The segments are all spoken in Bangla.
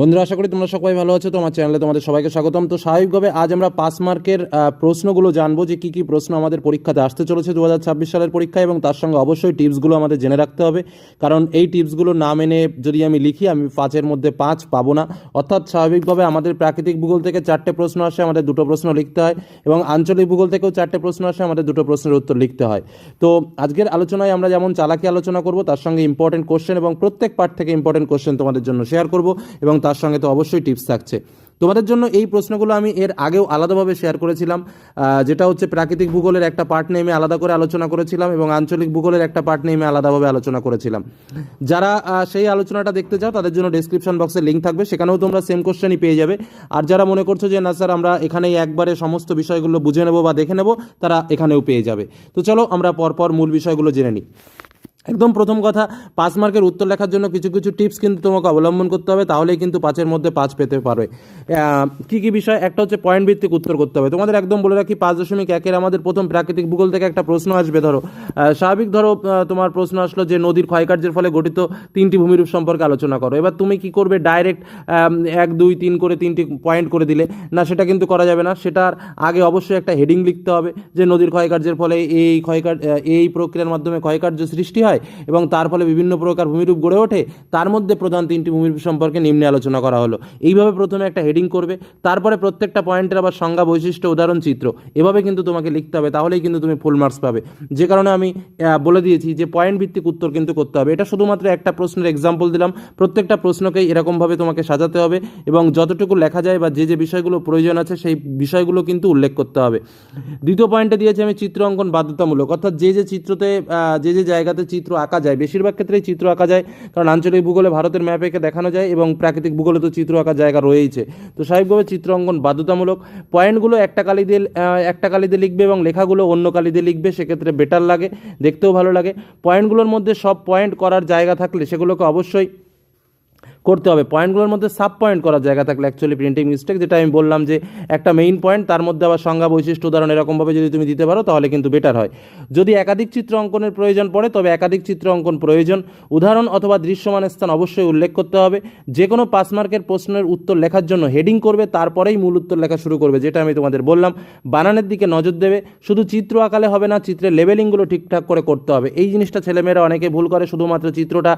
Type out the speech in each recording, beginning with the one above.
বন্ধুরা, আশা করি তোমরা সবাই ভালো আছো। তোমার চ্যানেলে তোমাদের সবাইকে স্বাগতম। তো স্বাভাবিকভাবে আজ আমরা পাস মার্কের প্রশ্নগুলো জানব যে কী কী প্রশ্ন আমাদের পরীক্ষাতে আসতে চলেছে দু হাজার ছাব্বিশ সালের পরীক্ষা এবং তার সঙ্গে অবশ্যই টিপসগুলো আমাদের জেনে রাখতে হবে। কারণ এই টিপসগুলো না মেনে যদি আমি লিখি, আমি পাঁচের মধ্যে পাঁচ পাবো না। অর্থাৎ স্বাভাবিকভাবে আমাদের প্রাকৃতিক ভূগোল থেকে চারটে প্রশ্ন আসে, আমাদের দুটো প্রশ্ন লিখতে হয় এবং আঞ্চলিক ভূগোল থেকেও চারটে প্রশ্ন আসে, আমাদের দুটো প্রশ্নের উত্তর লিখতে হয়। তো আজকের আলোচনায় আমরা যেমন চালাকি আলোচনা করব, তার সঙ্গে ইম্পর্টেন্ট কোশ্চেন এবং প্রত্যেক পার্ট থেকে ইম্পর্টেন্ট কোশ্চেন তোমাদের জন্য শেয়ার করব এবং তার সঙ্গে তো অবশ্যই টিপস থাকছে। তোমাদের জন্য এই প্রশ্নগুলো আমি এর আগেও আলাদাভাবে শেয়ার করেছিলাম যেটা হচ্ছে প্রাকৃতিক ভূগোলের একটা পার্ট নিয়ে আমি আলাদা করে আলোচনা করেছিলাম এবং আঞ্চলিক ভূগোলের একটা পার্ট নিয়ে আমি আলাদাভাবে আলোচনা করেছিলাম। যারা সেই আলোচনাটা দেখতে চাও, তাদের জন্য ডেসক্রিপশন বক্সে লিঙ্ক থাকবে, সেখানেও তোমরা সেম কোশ্চেনই পেয়ে যাবে। আর যারা মনে করছ যে, না স্যার আমরা এখানেই একবারে সমস্ত বিষয়গুলো বুঝে নেব বা দেখে নেব, তারা এখানেও পেয়ে যাবে। তো চলো আমরা পরপর মূল বিষয়গুলো জেনে নিই। একদম প্রথম কথা, পাঁচ মার্কের উত্তর লেখার জন্য কিছু কিছু টিপস কিন্তু তোমাকে অবলম্বন করতে হবে, তাহলেই কিন্তু পাঁচের মধ্যে পাঁচ পেতে পারবে। কি কি বিষয়? একটা হচ্ছে পয়েন্ট ভিত্তিক উত্তর করতে হবে। তোমাদের একদম বলে রাখি, পাঁচ দশমিক একের আমাদের প্রথম প্রাকৃতিক ভূগোল থেকে একটা প্রশ্ন আসবে, ধরো। স্বাভাবিক ধরো তোমার প্রশ্ন আসলো যে নদীর ক্ষয়কার্যের ফলে গঠিত তিনটি ভূমিরূপ সম্পর্কে আলোচনা করো। এবার তুমি কি করবে? ডাইরেক্ট এক, দুই, তিন করে তিনটি পয়েন্ট করে দিলে। না, সেটা কিন্তু করা যাবে না। সেটার আগে অবশ্যই একটা হেডিং লিখতে হবে যে নদীর ক্ষয়কার্যের ফলে এই ক্ষয়কার্য এই প্রক্রিয়ার মাধ্যমে ক্ষয়কার্য সৃষ্টি হয়। এবং তার ফলে বিভিন্ন প্রকার ভূমিরূপ গড়ে ওঠে। তার মধ্যে প্রধান তিনটি ভূমিরূপ সম্পর্কে নিম্নে আলোচনা করা হলো। এইভাবে প্রথমে একটা হেডিং করবে, তারপরে প্রত্যেকটা পয়েন্টের আবার সংজ্ঞা বৈশিষ্ট্য, উদাহরণ, চিত্র। এভাবে কিন্তু তোমাকে লিখতে হবে, তাহলেই কিন্তু তুমি ফুল মার্কস পাবে। যে কারণে আমি বলে দিয়েছি যে পয়েন্ট ভিত্তিক উত্তর কিন্তু করতে হবে। এটা শুধুমাত্র একটা প্রশ্নের এক্সাম্পল দিলাম। প্রত্যেকটা প্রশ্নকেই এরকমভাবে তোমাকে সাজাতে হবে এবং যতটুকু লেখা যায় বা যে যে বিষয়গুলো প্রয়োজন আছে, সেই বিষয়গুলো কিন্তু উল্লেখ করতে হবে। দ্বিতীয় পয়েন্টে দিয়েছি আমি চিত্র অঙ্কন বাধ্যতামূলক। অর্থাৎ যে যে চিত্রতে যে যে জায়গাতে চিত্র আঁকা যায়। বেশিরভাগ ক্ষেত্রেই চিত্র আঁকা যায়, কারণ আঞ্চলিক ভূগোলে ভারতের ম্যাপ এঁকে দেখানো যায় এবং প্রাকৃতিক ভূগোলে তো চিত্র আঁকার জায়গা রয়েইছে। তো স্বাভাবিকভাবে চিত্র অঙ্কন বাধ্যতামূলক। পয়েন্টগুলো একটা কালি দিয়ে একটা কালি দিয়ে লিখবে এবং লেখাগুলো অন্য কালি দিয়ে লিখবে, সেক্ষেত্রে বেটার লাগে, দেখতেও ভালো লাগে। পয়েন্টগুলোর মধ্যে সব পয়েন্ট করার জায়গা থাকলে সেগুলোকে অবশ্যই করতে হবে। পয়েন্টগুলোর মধ্যে সাব পয়েন্ট করার জায়গা থাকলে অ্যাকচুয়ালি প্রিন্টিং মিস্টেক যেটা আমি বললাম যে একটা মেইন পয়েন্ট তার মধ্যে আবার সংজ্ঞা বৈশিষ্ট্য উদাহরণ এরকমভাবে যদি তুমি দিতে পারো, তাহলে কিন্তু বেটার হয়। যদি একাধিক চিত্র অঙ্কনের প্রয়োজন পড়ে, তবে একাধিক চিত্র অঙ্কন প্রয়োজন। উদাহরণ অথবা দৃশ্যমান স্থান অবশ্যই উল্লেখ করতে হবে। যে কোনো পাস মার্কের প্রশ্নের উত্তর লেখার জন্য হেডিং করবে, তারপরেই মূল উত্তর লেখা শুরু করবে, যেটা আমি তোমাদের বললাম। বানানের দিকে নজর দেবে। শুধু চিত্র আঁকালে হবে না, চিত্রের লেবেলিংগুলো ঠিকঠাক করে করতে হবে। এই জিনিসটা ছেলেমেয়েরা অনেকে ভুল করে, শুধুমাত্র চিত্রটা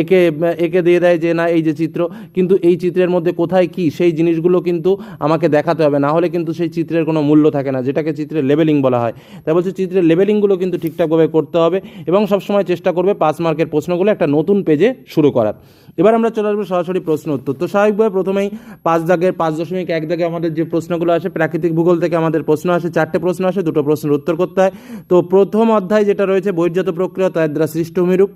এঁকে এঁকে দিয়ে দেয় যে না, এই যে চিত্র, কিন্তু এই চিত্রের মধ্যে কোথায় কি, সেই জিনিসগুলো কিন্তু আমাকে দেখাতে হবে। না হলে কিন্তু সেই চিত্রের কোনো মূল্য থাকে না, যেটাকে চিত্রের লেবেলিং বলা হয়। তাই বলছে চিত্রের লেবেলিংগুলো কিন্তু ঠিকঠাকভাবে করতে হবে এবং সবসময় চেষ্টা করবে পাঁচ মার্কের প্রশ্নগুলো একটা নতুন পেজে শুরু করার। এবার আমরা চলে আসব সরাসরি প্রশ্ন উত্তর। তো স্বাভাবিকভাবে প্রথমেই পাঁচ দাগের, পাঁচ দশমিক এক দাগে আমাদের যে প্রশ্নগুলো আসে, প্রাকৃতিক ভূগোল থেকে আমাদের প্রশ্ন আসে, চারটে প্রশ্ন আসে, দুটো প্রশ্নের উত্তর করতে হয়। তো প্রথম অধ্যায় যেটা রয়েছে, বহির্জাত প্রক্রিয়া তার দ্বারা সৃষ্ট ভূমিরূপ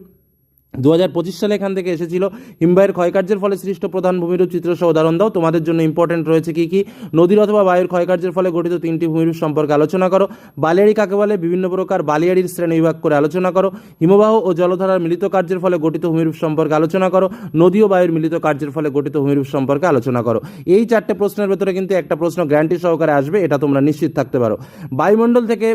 দু পঁচিশ সালে এখান থেকে এসেছিল হিমবাহের ক্ষয়কার্যের ফলে সৃষ্ট প্রধান ভূমিরূপ চিত্রসহ উদাহরণ দাও তোমাদের জন্য ইম্পর্টেন্ট রয়েছে কি কি? নদীর অথবা বায়ুর ক্ষয়কার্যের ফলে গঠিত তিনটি ভূমিরূপ সম্পর্কে আলোচনা করো। বালিয়াড়ি কাকে বলে বিভিন্ন প্রকার বালিয়াড়ির শ্রেণি বিভাগ করে আলোচনা করো। হিমবাহ ও জলধারার মিলিত কার্যের ফলে গঠিত ভূমিরূপ সম্পর্কে আলোচনা করো। নদী ও বায়ুর মিলিত কার্যের ফলে গঠিত ভূমিরূপ সম্পর্কে আলোচনা করো। এই চারটে প্রশ্নের ভেতরে কিন্তু একটা প্রশ্ন গ্যারান্টি সহকারে আসবে, এটা তোমরা নিশ্চিত থাকতে পারো। বায়ুমণ্ডল থেকে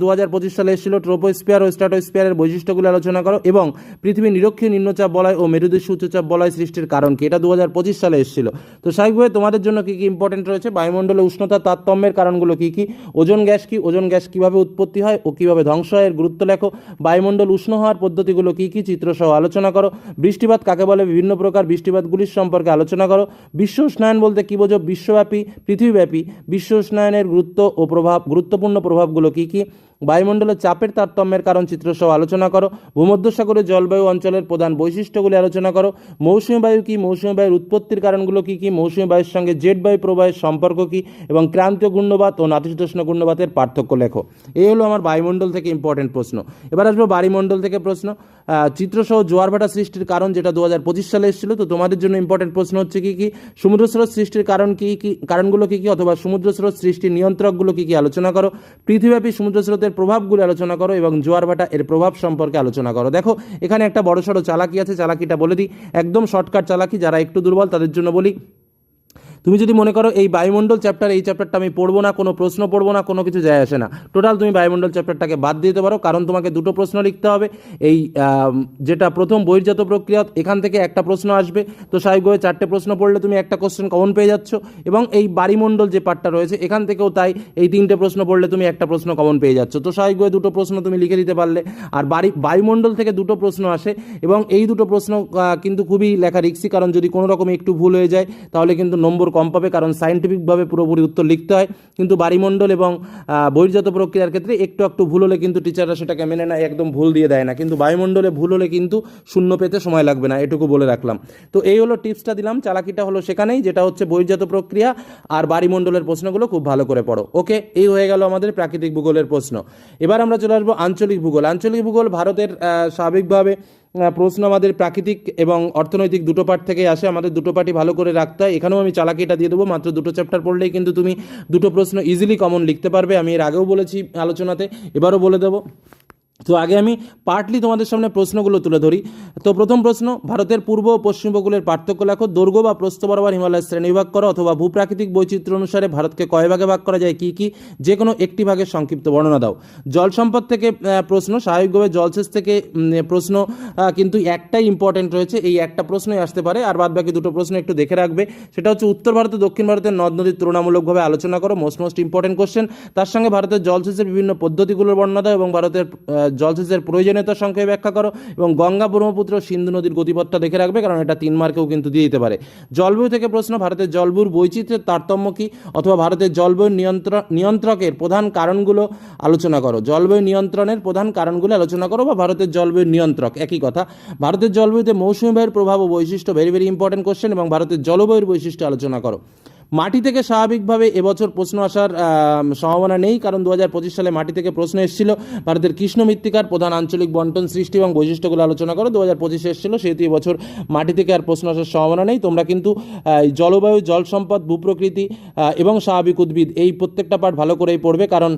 দু হাজার পঁচিশ সালে এসেছিল ট্রোপোস্পিয়ার ও স্ট্র্যাটোস্পিয়ারের বৈশিষ্ট্যগুলো আলোচনা করো এবং পৃথিবী নিরক্ষীয় নিম্নচাপ বলয় ও মেরুদেশীয় উচ্চচাপ বলয় সৃষ্টির কারণ কি? এটা দু হাজার পঁচিশ সালে এসেছিল। তো স্বাভাবিকভাবে তোমাদের জন্য কী কী ইম্পর্টেন্ট রয়েছে? বায়ুমণ্ডলে উষ্ণতা তারতম্যের কারণগুলো কী কী? ওজন গ্যাস কি? ওজন গ্যাস কীভাবে উৎপত্তি হয় ও কীভাবে ধ্বংস হয় এর গুরুত্ব লেখো। বায়ুমণ্ডল উষ্ণ হওয়ার পদ্ধতিগুলো কী কি? চিত্রসহ আলোচনা করো। বৃষ্টিপাত কাকে বলে? বিভিন্ন প্রকার বৃষ্টিপাতগুলির সম্পর্কে আলোচনা করো। বিশ্ব উষ্ণায়ন বলতে কী বোঝো? বিশ্বব্যাপী, পৃথিবীব্যাপী বিশ্ব উষ্ণায়নের গুরুত্ব ও প্রভাব, গুরুত্বপূর্ণ প্রভাবগুলো কী কি? বায়ুমণ্ডলের চাপের তারতম্যের কারণ চিত্রসহ আলোচনা করো। ভূমধ্যসাগরের জলবায়ু অঞ্চলের প্রধান বৈশিষ্ট্যগুলি আলোচনা করো। মৌসুমী বায়ু কী? মৌসুমী বায়ুর উৎপত্তির কারণগুলো কী কী? মৌসুমী বায়ুর সঙ্গে জেট বায়ু প্রবাহের সম্পর্ক কী? এবং ক্রান্তীয় গুণ্যবাদ ও নাতিশীতোষ্ণ ঘূর্ণবাতের পার্থক্য লেখো। এই হলো আমার বায়ুমণ্ডল থেকে ইম্পর্টেন্ট প্রশ্ন। এবার আসব বায়ুমণ্ডল থেকে প্রশ্ন। চিত্রসহ জোয়ার ভাটা সৃষ্টির কারণ যেটা দু হাজার পঁচিশ সালে এসেছিল, তো তোমাদের জন্য ইম্পর্টেন্ট প্রশ্ন হচ্ছে কি কি? সমুদ্র স্রোত সৃষ্টির কারণ কি কি, কারণগুলো কি কি, অথবা সমুদ্র স্রোত সৃষ্টির নিয়ন্ত্রকগুলো কি কি আলোচনা করো। পৃথিবীব্যাপী সমুদ্র স্রোতের প্রভাবগুলো আলোচনা করো এবং জোয়ার ভাটা এর প্রভাব সম্পর্কে আলোচনা করো। দেখো, এখানে একটা বড় সড়ো চালাকি আছে, চালাকিটা বলে দিই। একদম শর্টকাট চালাকি, যারা একটু দুর্বল তাদের জন্য বলি। তুমি যদি মনে করো এই বায়ুমণ্ডল চ্যাপ্টার এই চ্যাপ্টারটা আমি পড়ব না, কোনো প্রশ্ন পড়ব না, কোনো কিছু যায় আসে না। টোটাল তুমি বায়ুমণ্ডল চ্যাপ্টারটাকে বাদ দিতে পারো, কারণ তোমাকে দুটো প্রশ্ন লিখতে হবে। এই যেটা প্রথম বহির্জাত প্রক্রিয়া, এখান থেকে একটা প্রশ্ন আসবে। তো স্বাভাবিকভাবে চারটে প্রশ্ন পড়লে তুমি একটা কোশ্চেন কমন পেয়ে যাচ্ছ। এবং এই বাড়িমণ্ডল যে পার্টটা রয়েছে, এখান থেকেও তাই এই তিনটে প্রশ্ন পড়লে তুমি একটা প্রশ্ন কমন পেয়ে যাচ্ছ। তো স্বাভাবিকভাবে দুটো প্রশ্ন তুমি লিখে দিতে পারলে। আর বাড়ি, বায়ুমণ্ডল থেকে দুটো প্রশ্ন আসে, এবং এই দুটো প্রশ্ন কিন্তু খুবই লেখা রিক্সি, কারণ যদি কোনো রকম একটু ভুল হয়ে যায়, তাহলে কিন্তু নম্বর কম পাবে, কারণ সাইন্টিফিকভাবে পুরোপুরি উত্তর লিখতে হয়। কিন্তু বাড়িমণ্ডল এবং বহির্জাত প্রক্রিয়ার ক্ষেত্রে একটু একটু ভুল হলে কিন্তু টিচাররা সেটাকে মেনে নেয়, একদম ভুল দিয়ে দেয় না। কিন্তু বায়ুমণ্ডলে ভুল হলে কিন্তু শূন্য পেতে সময় লাগবে না, এটুকু বলে রাখলাম। তো এই হলো টিপসটা দিলাম, চালাকিটা হলো সেখানেই, যেটা হচ্ছে বহির্জাত প্রক্রিয়া আর বাড়িমণ্ডলের প্রশ্নগুলো খুব ভালো করে পড়ো। ওকে, এই হয়ে গেল আমাদের প্রাকৃতিক ভূগোলের প্রশ্ন। এবার আমরা চলে আসব আঞ্চলিক ভূগোল। আঞ্চলিক ভূগোল ভারতের স্বাভাবিকভাবে প্রশ্ন আমাদের প্রাকৃতিক এবং অর্থনৈতিক দুটো পার্ট থেকে আসে। আমাদের দুটো পার্টি ভালো করে রাখতে হয়। এখানেও আমি চালাকিটা দিয়ে দেবো। মাত্র দুটো চ্যাপ্টার পড়লেই কিন্তু তুমি দুটো প্রশ্ন ইজিলি কমন লিখতে পারবে। আমি এর আগেও বলেছি আলোচনাতে। এবারও বলে দেবো। তো আগে আমি পার্টলি তোমাদের সামনে প্রশ্নগুলো তুলে ধরি। তো প্রথম প্রশ্ন, ভারতের পূর্ব ও পশ্চিম উপকূলের পার্থক্য লেখো। দৈর্ঘ্য বা প্রস্থ বরাবর হিমালয় শ্রেণি শ্রেণীবিভাগ করো অথবা ভূপ্রাকৃতিক বৈচিত্র্য অনুসারে ভারতকে কয় ভাগে ভাগ করা যায়, কি কি? যে কোনো একটি ভাগের সংক্ষিপ্ত বর্ণনা দাও। জল সম্পদ থেকে প্রশ্ন, স্বাভাবিকভাবে জলসেচ থেকে প্রশ্ন কিন্তু একটাই ইম্পর্টেন্ট রয়েছে, এই একটা প্রশ্নই আসতে পারে। আর বাদ বাকি দুটো প্রশ্ন একটু দেখে রাখবে। সেটা হচ্ছে উত্তর ভারত ও দক্ষিণ ভারতের নদ নদীর তুলনামূলকভাবে আলোচনা করো মোস্ট মোস্ট ইম্পর্টেন্ট কোশ্চেন তার সঙ্গে ভারতের জলসেচের বিভিন্ন পদ্ধতিগুলোর বর্ণনা দাও এবং ভারতের জলসেচের প্রয়োজনীয়তা সংক্ষেপে ব্যাখ্যা করো এবং গঙ্গা ব্রহ্মপুত্র সিন্ধু নদীর গতিপথটা দেখে রাখবে, কারণ এটা তিন মার্কেও কিন্তু দিয়ে দিতে পারে। জলবায়ু থেকে প্রশ্ন, ভারতের জলবায়ুর বৈচিত্র্যের তারতম্য কী? অথবা ভারতের জলবায়ু নিয়ন্ত্রণ, নিয়ন্ত্রকের প্রধান কারণগুলো আলোচনা করো। জলবায়ু নিয়ন্ত্রণের প্রধান কারণগুলো আলোচনা করো বা ভারতের জলবায়ু নিয়ন্ত্রক, একই কথা। ভারতের জলবায়ুতে মৌসুমী বায়ুর প্রভাব ও বৈশিষ্ট্য ভেরি ভেরি ইম্পর্টেন্ট কোশ্চেন এবং ভারতের জলবায়ুর বৈশিষ্ট্য আলোচনা করো। মাটি থেকে স্বাভাবিকভাবে এবছর প্রশ্ন আসার সম্ভাবনা নেই, কারণ দু হাজার পঁচিশ সালে মাটি থেকে প্রশ্ন এসেছিল। ভারতের কৃষ্ণ মৃত্তিকার প্রধান আঞ্চলিক বন্টন সৃষ্টি এবং বৈশিষ্ট্যগুলো আলোচনা করো দু হাজার পঁচিশে এসেছিল, সেহেতু এবছর মাটি থেকে আর প্রশ্ন আসার সম্ভাবনা নেই। তোমরা কিন্তু জলবায়ু, জল সম্পদ, ভূপ্রকৃতি এবং স্বাভাবিক উদ্ভিদ, এই প্রত্যেকটা পাঠ ভালো করেই পড়বে, কারণ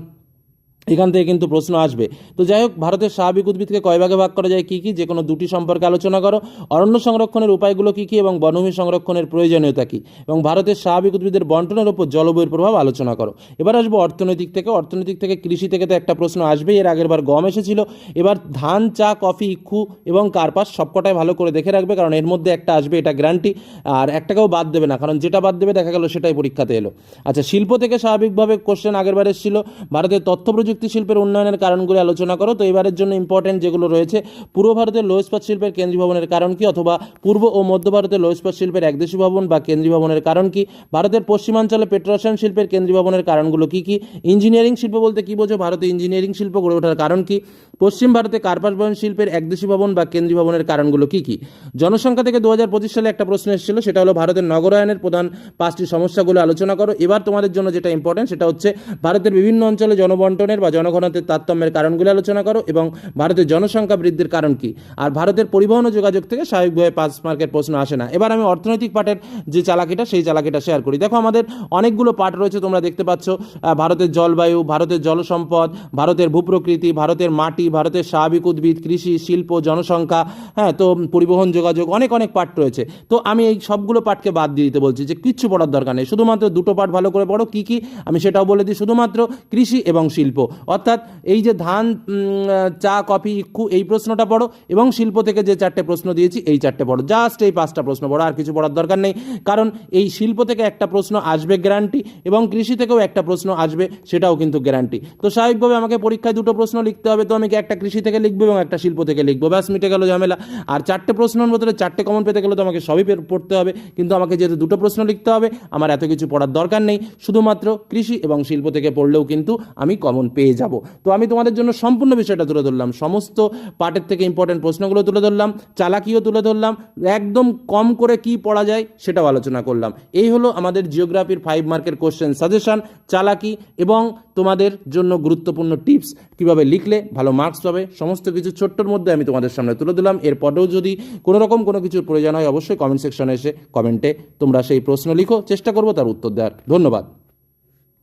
এখান থেকে কিন্তু প্রশ্ন আসবে। তো যাই হোক, ভারতের স্বাভাবিক উদ্ভিদকে কয় ভাগে ভাগ করা যায়, কী কী? যে কোনো দুটি সম্পর্কে আলোচনা করো। অরণ্য সংরক্ষণের উপায়গুলো কী কী এবং বনভূমি সংরক্ষণের প্রয়োজনীয়তা কী? এবং ভারতের স্বাভাবিক উদ্ভিদের বন্টনের উপর জলবায়ুর প্রভাব আলোচনা করো। এবার আসব অর্থনৈতিক থেকে। অর্থনৈতিক থেকে, কৃষি থেকে তো একটা প্রশ্ন আসবেই। এর আগের বার গম এসেছিল। এবার ধান, চা, কফি, ইক্ষু এবং কার্পাস সবকটাই ভালো করে দেখে রাখবে, কারণ এর মধ্যে একটা আসবে, এটা গ্যারান্টি। আর একটাকেও বাদ দেবে না, কারণ যেটা বাদ দেবে, দেখা গেল সেটাই পরীক্ষাতে এলো। আচ্ছা শিল্প থেকে স্বাভাবিকভাবে কোশ্চেন আগের বার এসেছিল। ভারতের তথ্য প্রযুক্তি শিল্পের উন্নয়নের কারণগুলি আলোচনা করো। তো এবারের জন্য ইম্পর্টেন্ট যেগুলো রয়েছে, পূর্ব ভারতের লোহস্পাত শিল্পের কেন্দ্রীয় ভবনের কারণ কি অথবা পূর্ব ও মধ্য ভারতের লোহস্পাত শিল্পের একদেশী ভবন বা কেন্দ্রীয় ভবনের কারণ কি? ভারতের পশ্চিমাঞ্চলে পেট্রোরসায়ন শিল্পের কেন্দ্রীয় ভবনের কারণগুলো কি কি? ইঞ্জিনিয়ারিং শিল্প বলতে কি বোঝো? ভারতে ইঞ্জিনিয়ারিং শিল্প গড়ে ওঠার কারণ কি? পশ্চিম ভারতে কার্পাস বয়ন শিল্পের একদেশী ভবন বা কেন্দ্রীয় ভবনের কারণগুলো কি কি? জনসংখ্যা থেকে দু হাজার পঁচিশ সালে একটা প্রশ্ন এসেছিল, সেটা হলো ভারতের নগরায়নের প্রধান পাঁচটি সমস্যাগুলো আলোচনা করো। এবার তোমাদের জন্য যেটা ইম্পর্টেন্ট সেটা হচ্ছে ভারতের বিভিন্ন অঞ্চলে জনবন্টনের বা জনঘনত্বের তারতম্যের কারণগুলো আলোচনা করো এবং ভারতের জনসংখ্যা বৃদ্ধির কারণ কি? আর ভারতের পরিবহন ও যোগাযোগ থেকে স্বাভাবিকভাবে পাঁচ মার্কের প্রশ্ন আসে না। এবার আমি অর্থনৈতিক পার্টের যে চালাকিটা, সেই চালাকিটা শেয়ার করি। দেখো, আমাদের অনেকগুলো পার্ট রয়েছে, তোমরা দেখতে পাচ্ছ ভারতের জলবায়ু, ভারতের জলসম্পদ, ভারতের ভূপ্রকৃতি, ভারতের মাটি ভারতের স্বাভাবিক উদ্ভিদ, কৃষি, শিল্প, জনসংখ্যা হ্যাঁ তো পরিবহন, যোগাযোগ, অনেক অনেক পার্ট রয়েছে। তো আমি এই সবগুলো পার্টকে বাদ দিয়ে দিতে বলছি যে কিচ্ছু পড়ার দরকার নেই। শুধুমাত্র দুটো পার্ট ভালো করে পড়ো, কী কী, আমি সেটাও বলে দিই। শুধুমাত্র কৃষি এবং শিল্প। অর্থাৎ এই যে ধান চা, কফি, ইক্ষু, এই প্রশ্নটা পড়ো এবং শিল্প থেকে যে চারটে প্রশ্ন দিয়েছি, এই চারটে পড়ো। জাস্ট এই পাঁচটা প্রশ্ন পড়ো, আর কিছু পড়ার দরকার নেই। কারণ এই শিল্প থেকে একটা প্রশ্ন আসবে গ্যারান্টি এবং কৃষি থেকেও একটা প্রশ্ন আসবে, সেটাও কিন্তু গ্যারান্টি। তো স্বাভাবিকভাবে আমাকে পরীক্ষায় দুটো প্রশ্ন লিখতে হবে, তো আমি একটা কৃষি থেকে লিখব এবং একটা শিল্প থেকে লিখব। ব্যাস, মিটে গেল ঝামেলা। আর চারটে প্রশ্নের মধ্যে চারটে কমন পেতে গেলে তো আমাকে সবই পড়তে হবে। কিন্তু আমাকে যেহেতু দুটো প্রশ্ন লিখতে হবে, আমার এত কিছু পড়ার দরকার নেই। শুধুমাত্র কৃষি এবং শিল্প থেকে পড়লেও কিন্তু আমি কমন পেয়ে যাব। তো আমি তোমাদের জন্য সম্পূর্ণ বিষয়টা তুলে ধরলাম। সমস্ত পার্টের থেকে ইম্পর্টেন্ট প্রশ্নগুলো তুলে ধরলাম, চালাকিও তুলে ধরলাম, একদম কম করে কি পড়া যায় সেটাও আলোচনা করলাম। এই হলো আমাদের জিওগ্রাফির ফাইভ মার্কের কোশ্চেন সাজেশন চালাকি এবং তোমাদের জন্য গুরুত্বপূর্ণ টিপস কীভাবে লিখলে ভালো মার্কস পাবে সমস্ত কিছু ছোট্টর মধ্যে আমি তোমাদের সামনে তুলে দিলাম। এরপরেও যদি কোনো রকম কোনো কিছুর প্রয়োজন হয়, অবশ্যই কমেন্ট সেকশনে এসে কমেন্টে তোমরা সেই প্রশ্ন লিখো। চেষ্টা করব তার উত্তর দেওয়ার। ধন্যবাদ।